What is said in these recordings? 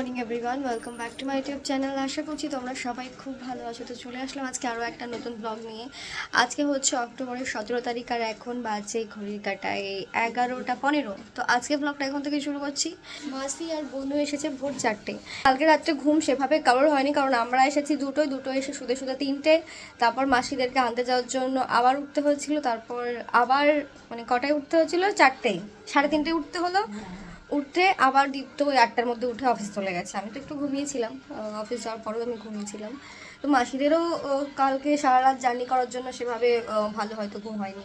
Morning everyone welcome back to my YouTube channel আশা করছি তোমরা সবাই খুব ভালো আছো। তো চলে আসলাম আজকে আরও একটা নতুন ব্লগ নিয়ে। আজকে হচ্ছে অক্টোবরের সতেরো তারিখ আর এখন বাজে ঘড়ির কাটায় এগারোটা পনেরো। তো আজকে ব্লগটা এখন থেকে শুরু করছি। মাসি আর বন্ধু এসেছে ভোর চারটে। কালকে রাত্রে ঘুম সেভাবে কারোর হয়নি, কারণ আমরা এসেছি দুটোই দুটো এসে শুধু শুধু তিনটে। তারপর মাসিদেরকে আনতে যাওয়ার জন্য আবার উঠতে হয়েছিল। তারপর আবার মানে কটায় উঠতে হয়েছিল? চারটেই সাড়ে তিনটে উঠতে হলো। উঠতে আবার দীপ্ত ওই আটটার মধ্যে উঠে অফিস চলে গেছে। আমি তো একটু ঘুমিয়েছিলাম। অফিস যাওয়ার পরেও আমি ঘুমিয়েছিলাম। তো মাসিদেরও কালকে সারা রাত জার্নি করার জন্য সেভাবে ভালো হয়তো ঘুম হয়নি।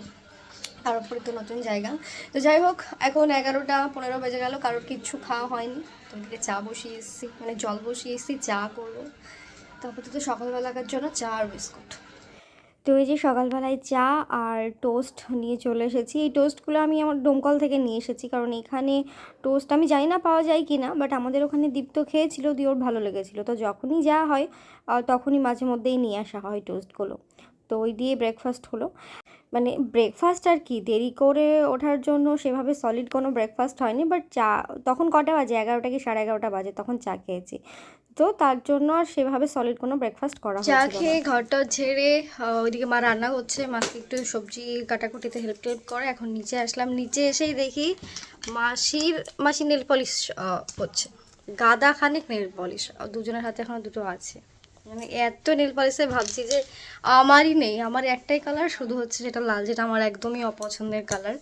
তার উপরে তো নতুন জায়গা। তো যাই হোক, এখন এগারোটা পনেরো বেজে গেল। কারোর কিচ্ছু খাওয়া হয়নি। তো ওদিকে চা বসিয়ে এসেছি। মানে জল বসিয়ে এসেছি, চা করব। তারপর তো সকালবেলাকার জন্য চা আর বিস্কুট। তো এই যে সকালবেলায় চা আর টোস্ট নিয়ে চলে এসেছি। এই টোস্টগুলো আমি আমার ডোমকল থেকে নিয়ে এসেছি, কারণ এখানে টোস্ট আমি জানি না পাওয়া যায় কি না বাট আমাদের ওখানে দীপ্ত খেয়েছিল, দিয়ে ওর ভালো লেগেছিলো। তো যখনই যা হয় তখনই মাঝে মধ্যেই নিয়ে আসা হয় টোস্টগুলো তো ওই দিয়ে ব্রেকফাস্ট হলো। মানে ব্রেকফাস্ট আর কি? দেরি করে ওঠার জন্য সেভাবে সলিড কোনো ব্রেকফাস্ট হয়নি বাট চা তখন কটা বাজে? এগারোটা কি সাড়ে এগারোটা বাজে? তখন চা খেয়েছি। তো তার জন্য আর সেভাবে সলিড কোনো ব্রেকফাস্ট করা চা খেয়ে ঘরটা ঝেড়ে ওইদিকে মা রান্না করছে। মাকে একটু সবজি কাটাকুটিতে হেল্প টেল্প করে। এখন নিচে আসলাম। নিচে এসেই দেখি মাসির মাসি নেল পলিশ হচ্ছে। গাদা খানিক নেল পলিশ দুজনের হাতে এখন দুটো আছে। মানে এত নেল পলিশে ভাবছি যে আমারই নেই। আমার একটাই কালার শুধু হচ্ছে যেটা লাল, যেটা আমার একদমই অপছন্দের কালার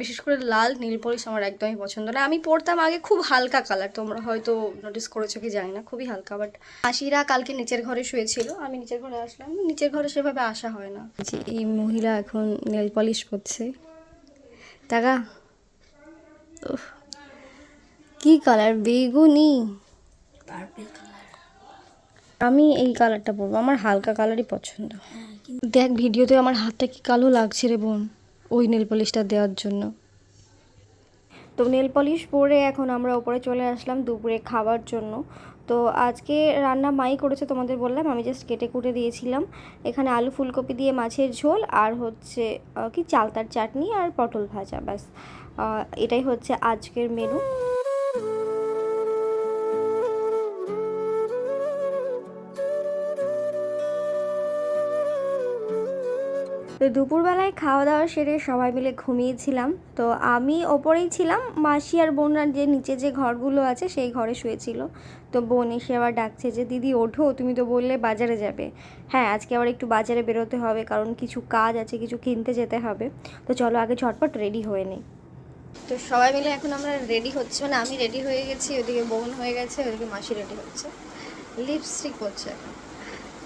বিশেষ করে লাল নীল পলিশ আমার একদমই পছন্দ না। আমি পরতাম আগে খুব হালকা কালার তোমরা হয়তো নোটিস করেছ কি জানি না, খুবই হালকা। বাট আশিরা কালকে নিচের ঘরে শুয়েছিল, আমি নিচের ঘরে আসলাম, নিচের ঘরে সেভাবে আসা হয় না। যে এই মহিলা এখন নেল পলিশ করছে। টাকা কি কালার বেগুনি? আমি এই কালারটা পরবো, আমার হালকা কালারই পছন্দ। দেখ, ভিডিওতে আমার হাতটা কি কালো লাগছে রে বোন, ওই নেল পলিশটা দেওয়ার জন্য। তো নেল পলিশ পরে এখন আমরা ওপরে চলে আসলাম দুপুরে খাবার জন্য। তো আজকে রান্না মাই করেছে তোমাদের বললাম, আমি জাস্ট কেটে কুটে দিয়েছিলাম। এখানে আলু ফুলকপি দিয়ে মাছের ঝোল আর হচ্ছে কি চালতার চাটনি আর পটল ভাজা, ব্যাস। এটাই হচ্ছে আজকের মেনু দুপুরবেলায় খাওয়া দাওয়া সেরে সবাই মিলে ঘুমিয়েছিলাম। তো আমি ওপরেই ছিলাম, মাসি আর বোনার যে নিচে যে ঘরগুলো আছে সেই ঘরে শুয়েছিল। তো বোন এসে আবার ডাকছে যে, দিদি, ওঠো, তুমি তো বললে বাজারে যাবে। হ্যাঁ আজকে আবার একটু বাজারে বেরোতে হবে কারণ কিছু কাজ আছে, কিছু কিনতে যেতে হবে। তো চলো আগে ঝটপট রেডি হয়ে নেই। তো সবাই মিলে এখন আমরা রেডি হচ্ছে মানে আমি রেডি হয়ে গেছি, ওদিকে বোন হয়ে গেছে, ওদিকে মাসি রেডি হচ্ছে। লিপস্টিক হচ্ছে এখন।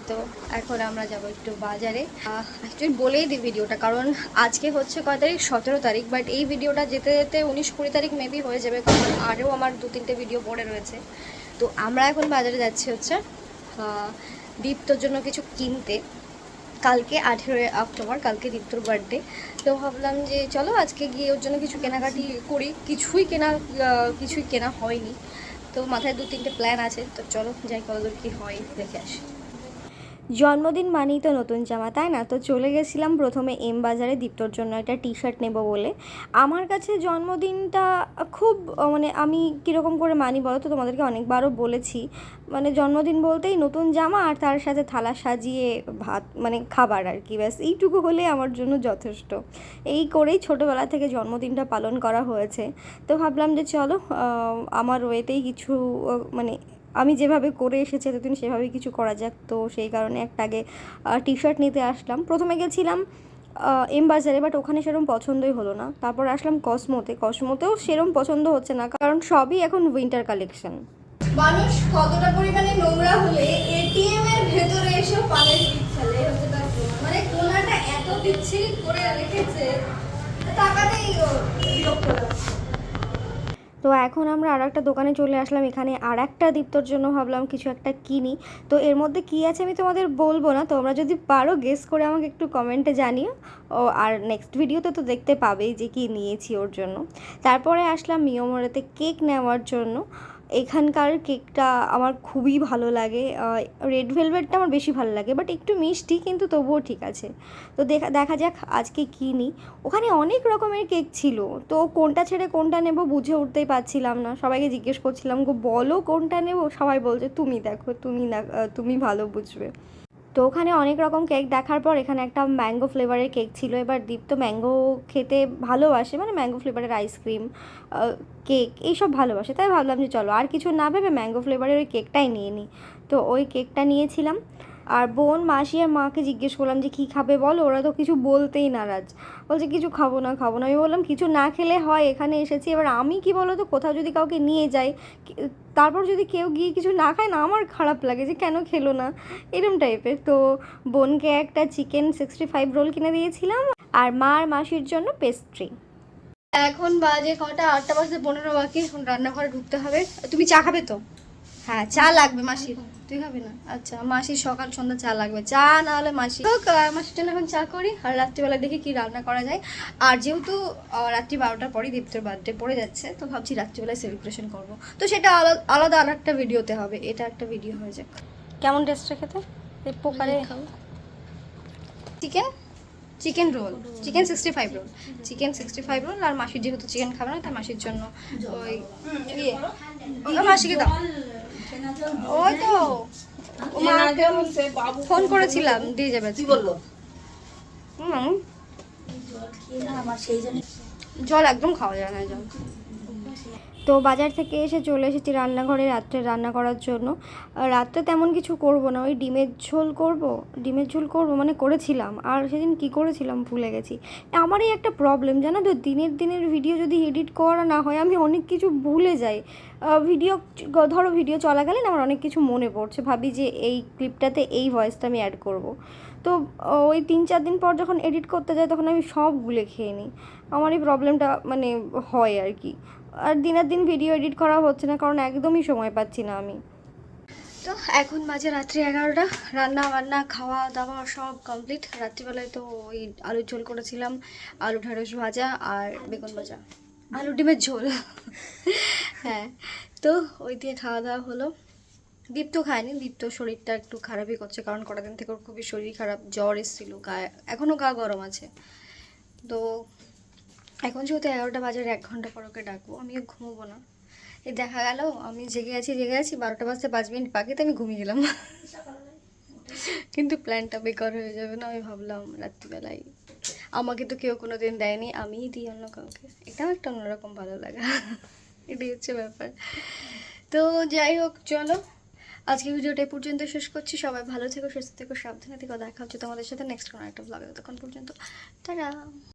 তো এখন আমরা যাব একটু বাজারে। অ্যাকচুয়ালি বলেই দিই ভিডিওটা, কারণ আজকে হচ্ছে কয় তারিখ? সতেরো তারিখ বাট এই ভিডিওটা যেতে যেতে উনিশ কুড়ি তারিখ মেবি হয়ে যাবে, কারণ আরও আমার দু তিনটে ভিডিও পড়ে রয়েছে। তো আমরা এখন বাজারে যাচ্ছি হচ্ছে দীপ্তর জন্য কিছু কিনতে। কালকে আঠেরোই অক্টোবর, কালকে দীপ্তর বার্থডে তো ভাবলাম যে চলো আজকে গিয়ে ওর জন্য কিছু কেনাকাটি করি। কিছুই কেনা কিছুই কেনা হয়নি। তো মাথায় দু তিনটে প্ল্যান আছে, তো চলো যাই কতদূর কি হয়, দেখে আসি। জন্মদিন মানেই তো নতুন জামা, তাই না? তো চলে গেছিলাম প্রথমে এম বাজারে, দীপ্তর জন্য একটা টি শার্ট নেব বলে। আমার কাছে জন্মদিনটা খুব মানে আমি কীরকম করে মানি বলো তো? তোমাদেরকে অনেকবারও বলেছি। মানে জন্মদিন বলতেই নতুন জামা আর তার সাথে থালা সাজিয়ে ভাত মানে খাবার আর কি, ব্যাস। এইটুকু হলে আমার জন্য যথেষ্ট। এই করেই ছোটোবেলা থেকে জন্মদিনটা পালন করা হয়েছে। তো ভাবলাম যে চলো আমার ওয়েতেই কিছু মানে আমি যেভাবে করে এসেছি এতদিন সেভাবেই কিছু করা যাক। তো সেই কারণে একটা আগে টি শার্ট নিতে আসলাম। প্রথমে গেছিলাম এম বাজারে বাট ওখানে সেরকম পছন্দই হলো না। তারপর আসলাম কসমোতে কসমোতেও সেরম পছন্দ হচ্ছে না, কারণ সবই এখন উইন্টার কালেকশন মানুষ কতটা পরিমাণে নোংরা হলে এটিএম এর ভেতরে এসে পিক ফেলে মানে কোনাটা এত বিচ্ছিরি করে রেখেছে টাকাতেই এখন আমরা আর একটা দোকানে চলে আসলাম, এখানে আর একটা দীপ্তর জন্য ভাবলাম কিছু একটা কিনি। তো এর মধ্যে কি আছে আমি তোমাদের বলব না, তোমরা যদি পারো গেস করে আমাকে একটু কমেন্টে জানিও। ও, আর নেক্সট ভিডিওতে তো দেখতে পাবেই যে কি নিয়েছি ওর জন্য। তারপরে আসলাম মিয়মোড়াতে কেক নেওয়ার জন্য। এখানকার কেকটা আমার খুবই ভালো লাগে। রেড ভেলভেটটা আমার বেশি ভালো লাগে বাট একটু মিষ্টি, কিন্তু তবুও ঠিক আছে। তো দেখা দেখা যাক আজকে কী নিই। ওখানে অনেক রকমের কেক ছিল, তো কোনটা ছেড়ে কোনটা নেব বুঝে উঠতেই পারছিলাম না। সবাইকে জিজ্ঞেস করছিলাম, গো, বলো কোনটা নেব? সবাই বলছে, তুমি দেখো, তুমি তুমি ভালো বুঝবে। তো ওখানে অনেক রকম কেক দেখার পর এখানে একটা ম্যাঙ্গো ফ্লেভারের কেক ছিল। এবার দীপ তো ম্যাঙ্গো খেতে ভালোবাসে মানে ম্যাঙ্গো ফ্লেভারের আইসক্রিম কেক এইসব ভালোবাসে। তাই ভাবলাম যে চলো আর কিছু না ভেবে ম্যাঙ্গো ফ্লেভারের ওই কেকটাই নিয়ে নিই তো ওই কেকটা নিয়েছিলাম। আর বোন মাসি আর মাকে জিজ্ঞেস করলাম যে কী খাবে বলো, ওরা তো কিছু বলতেই নারাজ। বলছে, কিছু খাব না খাব না। আমি বললাম, কিছু না খেলে হয়, এখানে এসেছি। এবার আমি কি বলো তো, কোথাও যদি কাউকে নিয়ে যাই তারপর যদি কেউ গিয়ে কিছু না খায় না, আমার খারাপ লাগে যে কেন খেলো না? এরম টাইপের। তো বোনকে একটা চিকেন সিক্সটি ফাইভ রোল কিনে দিয়েছিলাম আর মা আর মাসির জন্য পেস্ট্রি এখন বাজে কটা আটটা বাজতে পনেরো বাকি, এখন রান্নাঘরে ঢুকতে হবে। তুমি চা খাবে তো? হ্যাঁ চা লাগবে মাসির। তুই খাবি না? আচ্ছা মাসির সকাল সন্ধ্যা চা লাগবে। চা না হলে মাসি মাসির জন্য এখন চা করি আর রাত্রিবেলা দেখি কি রান্না করা যায়। আর যেহেতু রাত্রি বারোটার পরই দীপ্তর বার্থডে পড়ে যাচ্ছে তো ভাবছি রাত্রিবেলায় সেলিব্রেশন করব। তো সেটা আলাদা আলাদা আর একটা ভিডিওতে হবে এটা একটা ভিডিও হয়ে যাক। কেমন টেস্টটা খেতে? পোকারে পোকারে chicken chicken roll chicken sixty five roll chicken sixty five roll আর মাসির যেহেতু চিকেন খাবে না তাই মাসির জন্য ওই ইয়ে ওই মাসিকে দাও। ওই তো। মাকে ফোন করেছিলাম দিয়ে যাবে কি বলল? হুম। আমার সেই জন্য জল একদম খাওয়া যায় না জল। তো বাজার থেকে এসে চলে এসেছি রান্নাঘরে রাত্রে রান্না করার জন্য। রাত্রে তেমন কিছু করব না, ওই ডিমের ঝোল করব, ডিমের ঝোল করব মানে করেছিলাম। আর সেদিন কি করেছিলাম ভুলে গেছি। আমারই একটা প্রবলেম জানো তো? দিনের দিনের ভিডিও যদি এডিট করা না হয়, আমি অনেক কিছু ভুলে যাই। ভিডিও ধরো ভিডিও চলাকালীন আমার অনেক কিছু মনে পড়ছে। ভাবি যে এই ক্লিপটাতে এই ভয়েসটা আমি অ্যাড করব। তো ওই তিন চার দিন পর যখন এডিট করতে যাই তখন আমি সব গুলে খেয়ে নিই। আমার এই প্রবলেমটা মানে হয় আর কি। আর দিনের দিন ভিডিও এডিট করা হচ্ছে না, কারণ একদমই সময় পাচ্ছি না আমি। তো এখন বাজে রাত্রি এগারোটা। রান্না বান্না, খাওয়া দাওয়া সব কমপ্লিট রাত্রিবেলায় তো ওই আলুর ঝোল করেছিলাম, আলু ঢেঁড়স ভাজা আর বেগুন ভাজা। আলু ডিমের ঝোল। হ্যাঁ তো ওই দিয়ে খাওয়া দাওয়া হলো। দীপ্ত খায়নি, দীপ্ত শরীরটা একটু খারাপই করছে, কারণ কটা দিন থেকে খুবই শরীর খারাপ, জ্বর এসেছিল, গায়ে এখনও গা গরম আছে। তো এখন যেহেতু এগারোটা বাজার, এক ঘণ্টা পর ওকে ডাকবো, আমিও ঘুমোবো না। এই দেখা গেল, আমি জেগে আছি জেগে আছি, বারোটা বাজতে পাঁচ মিনিট বাকি, তো আমি ঘুমিয়ে গেলাম। কিন্তু প্ল্যানটা বেকার হয়ে যাবে না, আমি ভাবলাম রাত্রিবেলায় আমাকে তো কেউ কোনো দিন দেয়নি, আমিই দিই অন্য কাউকে। এটাও একটা অন্যরকম ভালো লাগা। এটাই হচ্ছে ব্যাপার। তো যাই হোক, চলো। আজকে ভিডিওটা পর্যন্ত শেষ করছি। সবাই ভালো থেকো, সুস্থ থেকো, সাবধানে থেকো। দেখা হচ্ছে তোমাদের সাথে নেক্সট কোনো একটা ব্লগে তখন পর্যন্ত তারা